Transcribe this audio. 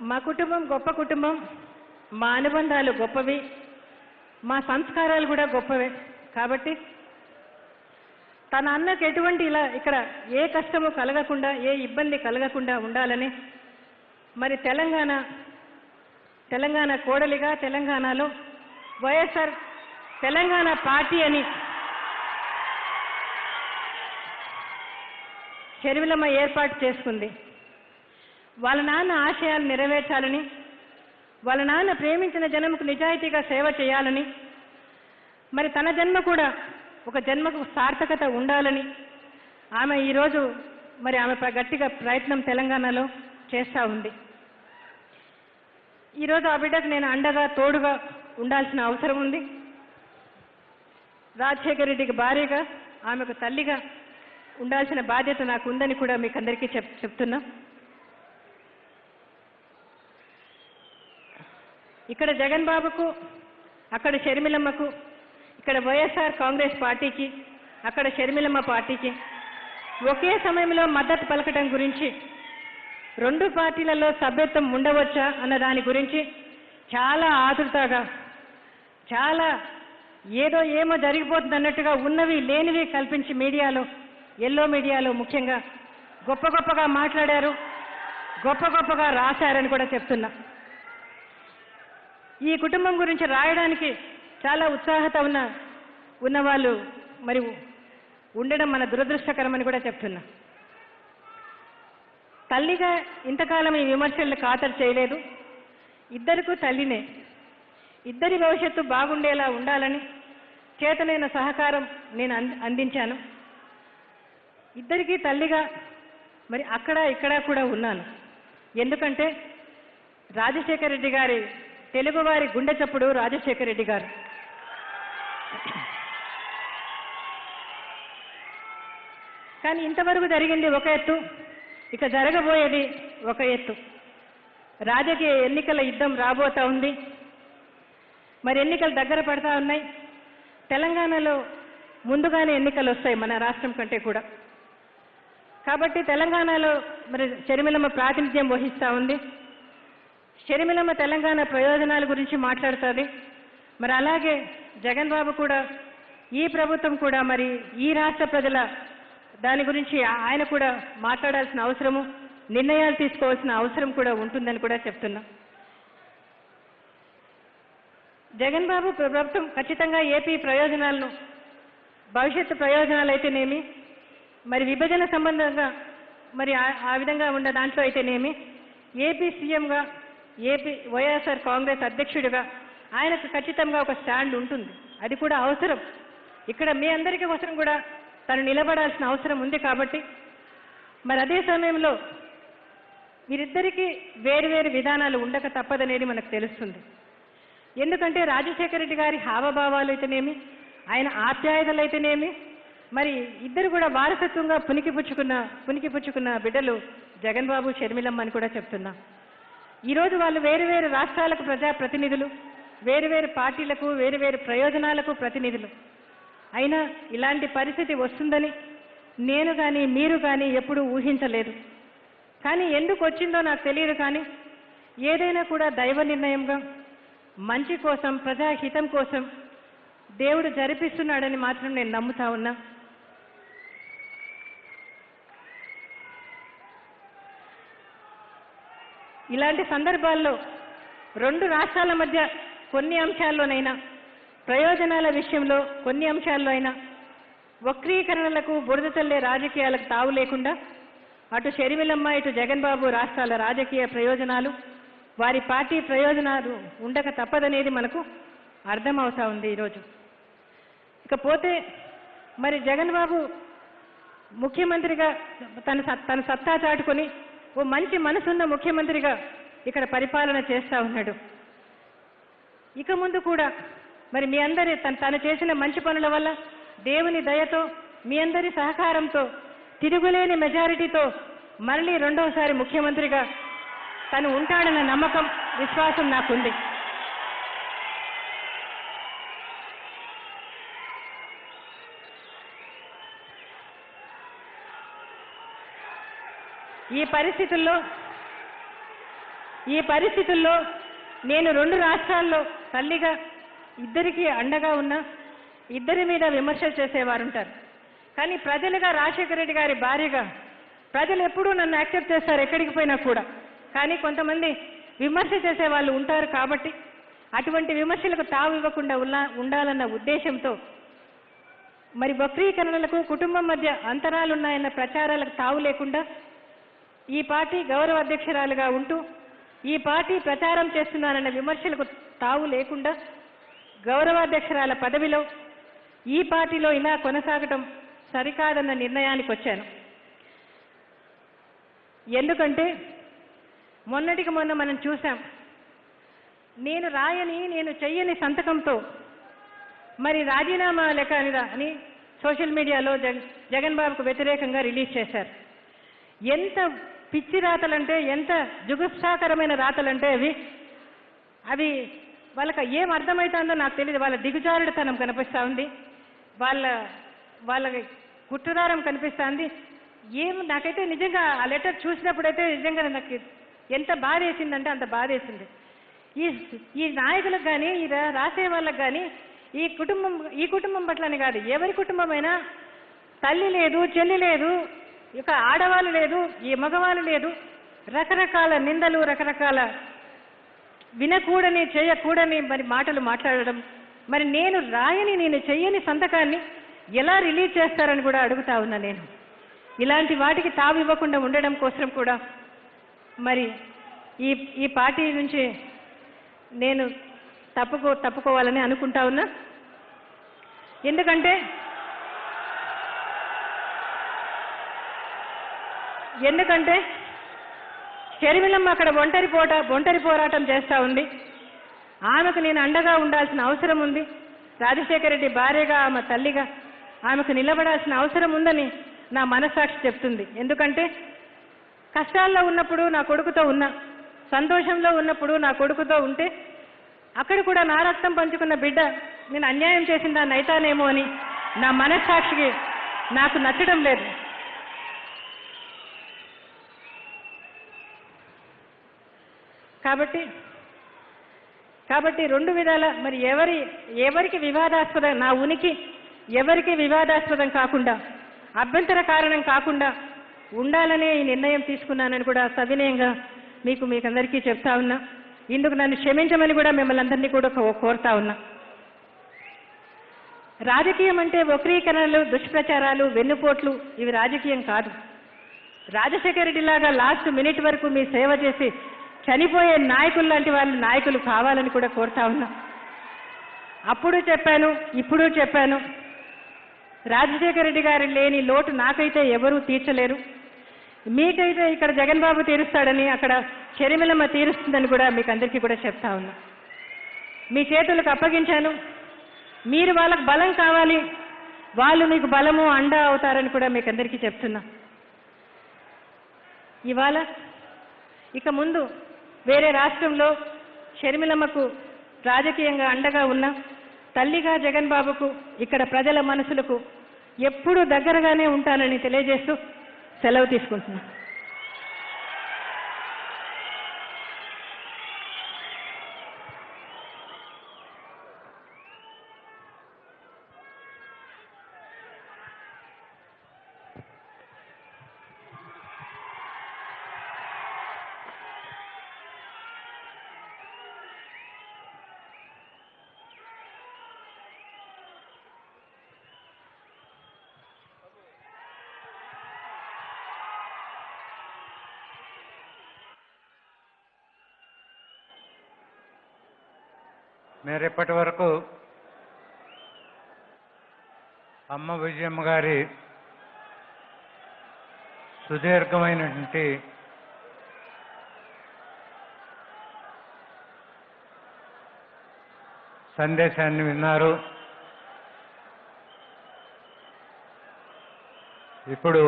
మా కుటుంబం గొప్ప కుటుంబం మా అనుబంధాలు గొప్పవి మా సంస్కారాలు కూడా గొప్పవే. కాబట్టి తన అన్నకు ఎటువంటి ఇలా ఇక్కడ ఏ కష్టము కలగకుండా ఏ ఇబ్బంది కలగకుండా ఉండాలని మరి తెలంగాణ తెలంగాణ కోడలిగా తెలంగాణలో వైఎస్ఆర్ తెలంగాణ పార్టీ అని చెరువులమ్మ ఏర్పాటు చేసుకుంది. వాళ్ళ నాన్న ఆశయాలు నెరవేర్చాలని వాళ్ళ నాన్న ప్రేమించిన జన్మకు నిజాయితీగా సేవ చేయాలని మరి తన జన్మ కూడా ఒక జన్మకు సార్థకత ఉండాలని ఆమె ఈరోజు మరి ఆమె గట్టిగా ప్రయత్నం తెలంగాణలో చేస్తూ ఉంది. ఈరోజు ఆ బిడ్డకు నేను అండగా తోడుగా ఉండాల్సిన అవసరం ఉంది. రాజశేఖర రెడ్డికి భార్యగా ఆమెకు తల్లిగా ఉండాల్సిన బాధ్యత నాకు ఉందని కూడా మీకు అందరికీ చెప్ చెప్తున్నా. ఇక్కడ జగన్ బాబుకు అక్కడ షర్మిలమ్మకు ఇక్కడ వైఎస్ఆర్ కాంగ్రెస్ పార్టీకి అక్కడ షర్మిలమ్మ పార్టీకి ఒకే సమయంలో మద్దతు పలకటం గురించి రెండు పార్టీలలో సభ్యత్వం ఉండవచ్చా అన్న దాని గురించి చాలా ఆతృతగా చాలా ఏదో ఏమో జరిగిపోతుంది అన్నట్టుగా ఉన్నవి లేనివి కల్పించి మీడియాలో ఎల్లో మీడియాలో ముఖ్యంగా గొప్ప గొప్పగా మాట్లాడారు గొప్ప గొప్పగా రాశారని కూడా చెప్తున్నా. ఈ కుటుంబం గురించి రాయడానికి చాలా ఉత్సాహత ఉన్న ఉన్నవాళ్ళు మరి ఉండడం మన దురదృష్టకరమని కూడా చెప్తున్నా. తల్లిగా ఇంతకాలం ఈ విమర్శలను ఖాతరు చేయలేదు. ఇద్దరికు తల్లినే. ఇద్దరి భవిష్యత్తు బాగుండేలా ఉండాలని చేతనైన సహకారం నేను అందించాను. ఇద్దరికీ తల్లిగా మరి అక్కడ ఇక్కడ కూడా ఉన్నాను. ఎందుకంటే రాజశేఖర రెడ్డి గారి తెలుగువారి గుండె చప్పుడు రాజశేఖర రెడ్డి గారు. కానీ ఇంతవరకు జరిగింది ఒక ఎత్తు ఇక జరగబోయేది ఒక ఎత్తు. రాజకీయ ఎన్నికల యుద్ధం రాబోతా ఉంది. మరి ఎన్నికలు దగ్గర పడతా ఉన్నాయి. తెలంగాణలో ముందుగానే ఎన్నికలు వస్తాయి మన రాష్ట్రం కంటే కూడా. కాబట్టి తెలంగాణలో మరి షర్మిలమ్మ ప్రాతినిధ్యం వహిస్తూ ఉంది. షర్మిలమ్మ తెలంగాణ ప్రయోజనాల గురించి మాట్లాడుతుంది. మరి అలాగే జగన్ బాబు కూడా ఈ ప్రభుత్వం కూడా మరి ఈ రాష్ట్ర ప్రజల దాని గురించి ఆయన కూడా మాట్లాడాల్సిన అవసరము నిర్ణయాలు తీసుకోవాల్సిన అవసరం కూడా ఉంటుందని కూడా చెప్తున్నా. జగన్ బాబు ప్రభుత్వం ఖచ్చితంగా ఏపీ ప్రయోజనాలను భవిష్యత్తు ప్రయోజనాలు అయితేనేమి మరి విభజన సంబంధంగా మరి ఆ- ఆ విధంగా ఉన్న దాంట్లో అయితేనేమి ఏపీ సీఎంగా ఏపీ వైఎస్ఆర్ కాంగ్రెస్ అధ్యక్షుడిగా ఆయనకు ఖచ్చితంగా ఒక స్టాండ్ ఉంటుంది. అది కూడా అవసరం. ఇక్కడ మీ అందరికీ కోసం కూడా తను నిలబడాల్సిన అవసరం ఉంది కాబట్టి. మరి అదే సమయంలో వీరిద్దరికీ వేరువేరు విధానాలు ఉండక తప్పదనేది మనకు తెలుస్తుంది. ఎందుకంటే రాజశేఖర రెడ్డి గారి హావభావాలు అయితేనేమి ఆయన ఆప్యాయతలు అయితేనేమి మరి ఇద్దరు కూడా వారసత్వంగా పునికిపుచ్చుకున్న పునికిపుచ్చుకున్న బిడ్డలు జగన్ బాబు షర్మిలమ్మ అని కూడా చెప్తున్నా. ఈరోజు వాళ్ళు వేరు వేరు రాష్ట్రాలకు ప్రజా ప్రతినిధులు వేరు వేరు పార్టీలకు వేరు వేరు ప్రయోజనాలకు ప్రతినిధులు. అయినా ఇలాంటి పరిస్థితి వస్తుందని నేను కానీ మీరు కానీ ఎప్పుడూ ఊహించలేదు. కానీ ఎందుకు వచ్చిందో నాకు తెలియదు కానీ ఏదైనా కూడా దైవ నిర్ణయంగా మంచి కోసం ప్రజాహితం కోసం దేవుడు జరిపిస్తున్నాడని మాత్రం నేను నమ్ముతా ఉన్నా. ఇలాంటి సందర్భాల్లో రెండు రాష్ట్రాల మధ్య కొన్ని అంశాల్లోనైనా ప్రయోజనాల విషయంలో కొన్ని అంశాల్లో అయినా వక్రీకరణలకు బురద చల్లే రాజకీయాలకు తావు లేకుండా అటు షర్మిలమ్మ ఇటు జగన్ బాబు రాష్ట్రాల రాజకీయ ప్రయోజనాలు వారి పార్టీ ప్రయోజనాలు ఉండక తప్పదనేది మనకు అర్థమవుతా ఉంది ఈరోజు. ఇకపోతే మరి జగన్ బాబు ముఖ్యమంత్రిగా తన సత్- తన సత్తా చాటుకొని ఓ మంచి మనసున్న ముఖ్యమంత్రిగా ఇక్కడ పరిపాలన చేస్తా ఉన్నాడు. ఇక ముందు కూడా మరి మీ అందరి తను చేసిన మంచి పనుల వల్ల దేవుని దయతో మీ అందరి సహకారంతో తిరుగులేని మెజారిటీతో మళ్ళీ రెండవసారి ముఖ్యమంత్రిగా తను ఉంటాడన్న నమ్మకం విశ్వాసం నాకుంది. ఈ పరిస్థితుల్లో ఈ పరిస్థితుల్లో నేను రెండు రాష్ట్రాల్లో తల్లిగా ఇద్దరికి అండగా ఉన్నా ఇద్దరి మీద విమర్శలు చేసేవారు ఉంటారు కానీ ప్రజలుగా రాజశేఖర రెడ్డి గారి భార్యగా ప్రజలు ఎప్పుడూ నన్ను యాక్సెప్ట్ చేస్తారు ఎక్కడికి పోయినా కూడా. కానీ కొంతమంది విమర్శ చేసే వాళ్ళు ఉంటారు కాబట్టి అటువంటి విమర్శలకు తావు ఇవ్వకుండా ఉన్నా ఉండాలన్న ఉద్దేశంతో మరి వక్రీకరణలకు కుటుంబం మధ్య అంతరాలున్నాయన్న ప్రచారాలకు తావు లేకుండా ఈ పార్టీ గౌరవ అధ్యక్షురాలుగా ఉంటూ ఈ పార్టీ ప్రచారం చేస్తున్నారన్న విమర్శలకు తావు లేకుండా గౌరవాధ్యక్షురాల పదవిలో ఈ పార్టీలో ఇలా కొనసాగటం సరికాదన్న నిర్ణయానికి వచ్చాను ఎందుకంటే మొన్నటికి మొన్న మనం చూసాం నేను రాయని నేను చెయ్యని సంతకంతో మరి రాజీనామా లెక్క అని అని సోషల్ మీడియాలో జగన్ బాబుకు వ్యతిరేకంగా రిలీజ్ చేశారు. ఎంత పిచ్చి రాతలంటే ఎంత జుగుప్సాకరమైన రాతలంటే అవి. అవి వాళ్ళకి ఏం అర్థమవుతుందో నాకు తెలియదు వాళ్ళ దిగుజారుడుతనం కనిపిస్తూ ఉంది. వాళ్ళ వాళ్ళ కుట్రదారం కనిపిస్తుంది ఏం నాకైతే నిజంగా ఆ లెటర్ చూసినప్పుడైతే నిజంగా నాకు ఎంత బాధ వేసిందంటే అంత బాధ వేసింది ఈ ఈ నాయకులకు కానీ ఈ రాసే వాళ్ళకి కానీ ఈ కుటుంబం ఈ కుటుంబం పట్లని కాదు. ఎవరి కుటుంబమైనా తల్లి లేదు చెల్లి లేదు ఇక ఆడవాళ్ళు లేదు ఈ మగవాళ్ళు లేదు. రకరకాల నిందలు రకరకాల వినకూడని చేయకూడని మరి మాటలు మాట్లాడడం. మరి నేను రాయని నేను చెయ్యని సంతకాన్ని ఎలా రిలీజ్ చేస్తారని కూడా అడుగుతా ఉన్నా నేను. ఇలాంటి వాటికి తావు ఇవ్వకుండా ఉండడం కోసం కూడా మరి ఈ ఈ పార్టీ నుంచి నేను తప్పుకో తప్పుకోవాలని అనుకుంటా ఉన్నా. ఎందుకంటే ఎందుకంటే షర్మిలమ్మ అక్కడ ఒంటరి పోట ఒంటరి పోరాటం చేస్తూ ఉంది. ఆమెకు నేను అండగా ఉండాల్సిన అవసరం ఉంది. రాజశేఖర రెడ్డి భార్యగా ఆమె తల్లిగా ఆమెకు నిలబడాల్సిన అవసరం ఉందని నా మనస్సాక్షి చెప్తుంది. ఎందుకంటే కష్టాల్లో ఉన్నప్పుడు నా కొడుకుతో ఉన్నా సంతోషంలో ఉన్నప్పుడు నా కొడుకుతో ఉంటే అక్కడ కూడా నా రక్తం పంచుకున్న బిడ్డ నేను అన్యాయం చేసిందా నైతానేమో అని నా మనస్సాక్షికి నాకు నచ్చడం లేదు. కాబట్టి కాబట్టి రెండు విధాల మరి ఎవరి ఎవరికి వివాదాస్పదం నా ఉనికి ఎవరికి వివాదాస్పదం కాకుండా అభ్యంతర కారణం కాకుండా ఉండాలనే ఈ నిర్ణయం తీసుకున్నానని కూడా సవినయంగా మీకు మీకందరికీ చెప్తా ఉన్నా. ఇందుకు నన్ను క్షమించమని కూడా మిమ్మల్ని అందరినీ కూడా కోరుతా ఉన్నా. రాజకీయం అంటే వక్రీకరణలు దుష్ప్రచారాలు వెన్నుపోట్లు ఇవి రాజకీయం కాదు. రాజశేఖర రెడ్డి లాగా లాస్ట్ మినిట్ వరకు మీ సేవ చేసి చనిపోయే నాయకులు లాంటి వాళ్ళు నాయకులు కావాలని కూడా కోరుతా ఉన్నా. అప్పుడు చెప్పాను ఇప్పుడు చెప్పాను. రాజశేఖర రెడ్డి గారు లేని లోటు నాకైతే ఎవరూ తీర్చలేరు. మీకైతే ఇక్కడ జగన్ బాబు తీరుస్తాడని అక్కడ షర్మిలమ్మ తీరుస్తుందని కూడా మీకు అందరికీ కూడా చెప్తా ఉన్నా. మీ చేతులకు అప్పగించాను. మీరు వాళ్ళకు బలం కావాలి. వాళ్ళు మీకు బలము అండ అవుతారని కూడా మీకు అందరికీ చెప్తున్నా. ఇవాళ ఇక ముందు వేరే రాష్ట్రంలో షర్మిలమ్మకు రాజకీయంగా అండగా ఉన్న తల్లిగా జగన్ బాబుకు ఇక్కడ ప్రజల మనసులకు ఎప్పుడూ దగ్గరగానే ఉంటానని తెలియజేస్తూ సెలవు తీసుకుంటున్నా మీరు ఇప్పటి వరకు అమ్మ విజయమ్మ గారి సుదీర్ఘమైనటువంటి సందేశాన్ని విన్నారు. ఇప్పుడు